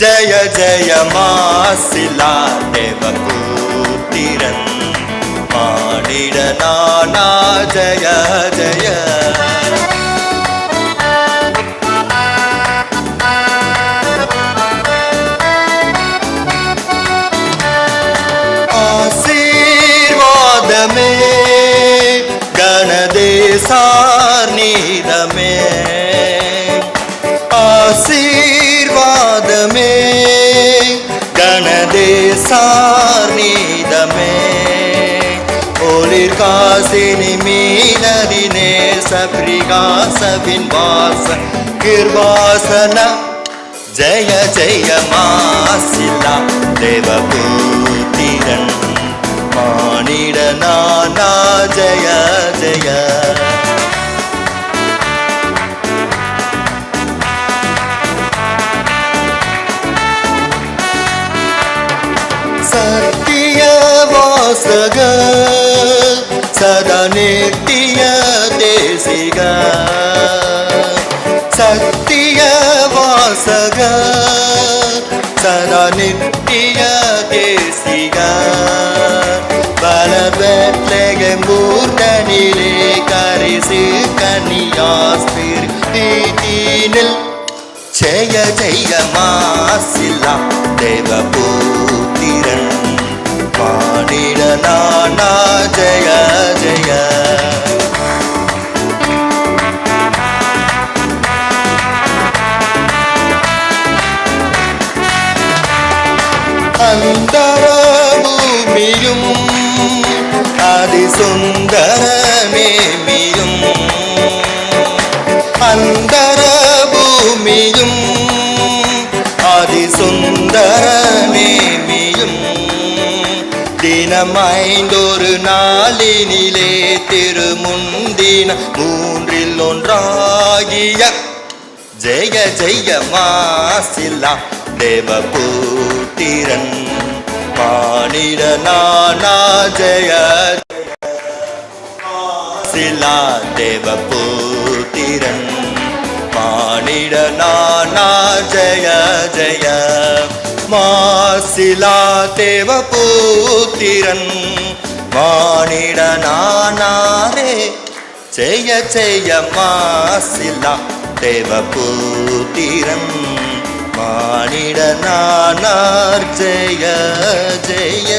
ஜய ஜய மாசிலா தேவபுத்திரன் மானிட நானா ஜய ஜய. ஆசீர்வாதமே கணதேசார் நீதமே ஆசீர்வாதமே கணதேசார் நீதமே ஒளிர் காசினி மீனதி நேச பிரிகாசவின் வாச கிர்வாசன ஜய ஜய மாசிலா தேவபூத்திரன் மானிட நானா ஜய ஜய சத்திய வாசக சதா நித்திய தேசிக சத்திய வாசக சதா நித்திய தேசிக பலவெட்லக மூர்த்தனிலே கரிசு கன்னியாஸ்திர் தீனில் ஜெய ஜெய மாசிலா தேவபூத்திரன் பாடிட நானா? ஜெய ஜெய. அந்தர பூமியும் தினமைந்தொரு நாளினிலே திருமுந்தின மூன்றில் ஒன்றாகிய ஜெய ஜெய மாசிலா தேவபூத்திரன் மாநில நானா ஜெய சிலா தேவபூத்திரன் மாநில நானா ஜெய ஜெய மாசிலா தேவபூத்திரன் வாணிட நானாரே. செய்ய செய்ய மாசிலா தேவபூத்திரன் வாணிட நானார். ஜெய ஜெய